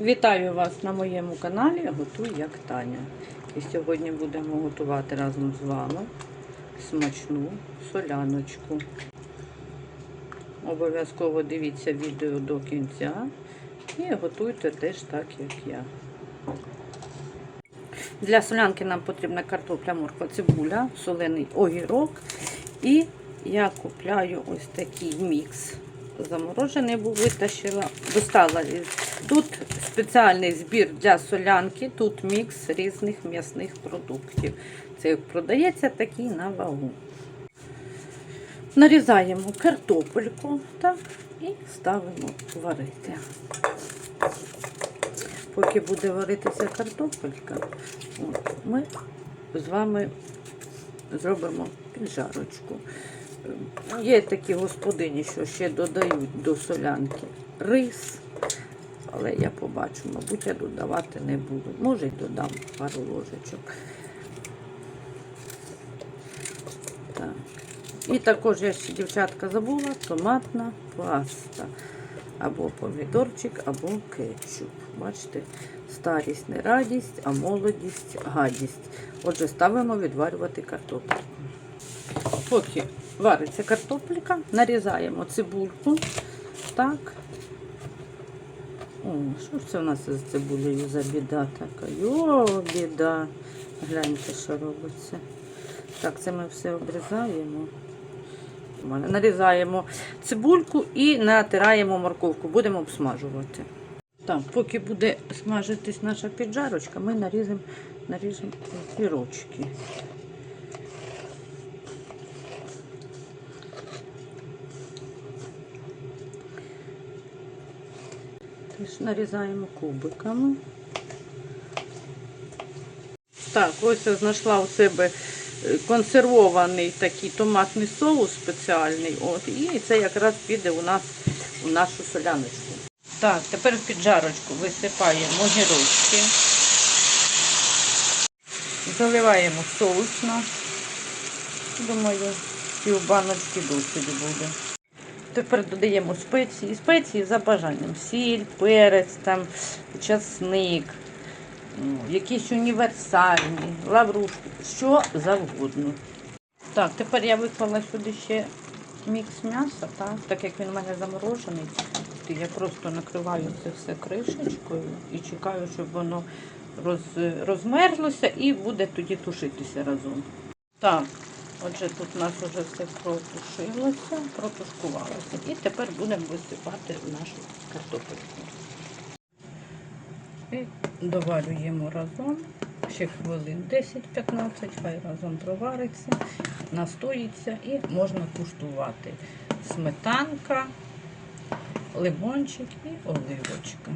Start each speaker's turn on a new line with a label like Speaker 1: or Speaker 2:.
Speaker 1: Вітаю вас на моєму каналі Готуй як Таня. І сьогодні будемо готувати разом з вами смачну соляночку. Обов'язково дивіться відео до кінця і готуйте теж так, як я. Для солянки нам потрібна картопля, морква, цибуля, солений огірок. І я купляю ось такий мікс. Заморожений був, витащила, достала. Тут спеціальний збір для солянки, тут мікс різних м'ясних продуктів. Це продається такий на вагу. Нарізаємо картопельку так, і ставимо варити. Поки буде варитися картопелька, ми з вами зробимо піджарочку. Є такі господині, що ще додають до солянки рис, але я побачу, мабуть, я додавати не буду. Може й додам пару ложечок. Так. І також я ще, дівчатка, забула томатна паста. Або помідорчик, або кетчуп. Бачите, старість не радість, а молодість гадість. Отже, ставимо відварювати картоплю. Поки вариться картопелька, нарізаємо цибульку. Так. О, що ж це в нас з цибулею за біда така? Йо, біда. Гляньте, що робиться. Так, це ми все обрізаємо. Нарізаємо цибульку і натираємо морковку. Будемо обсмажувати. Так, поки буде смажитись наша піджарочка, ми наріжемо, наріжемо пірочки. Нарізаємо кубиками. Так, ось я знайшла у себе е, консервований такий томатний соус спеціальний. От, і це якраз піде у нас у нашу соляночку. Так, тепер в піджарочку висипаємо огірочки. Заливаємо соус наш. Думаю, пів баночки досить буде. Тепер додаємо спеції. Спеції за бажанням. Сіль, перець, там, часник, ну, якісь універсальні, лаврушки, що завгодно. Так, тепер я виклала сюди ще мікс м'яса, так, так як він у мене заморожений, я просто накриваю це все кришечкою і чекаю, щоб воно роз, розмерлося і буде тоді тушитися разом. Так, отже, тут у нас вже все протушилося, протушкувалося. І тепер будемо висипати нашу картопельку. І доварюємо разом. Ще хвилин 10-15, хай разом провариться, настоїться і можна куштувати. Сметанка, лимончик і оливочка.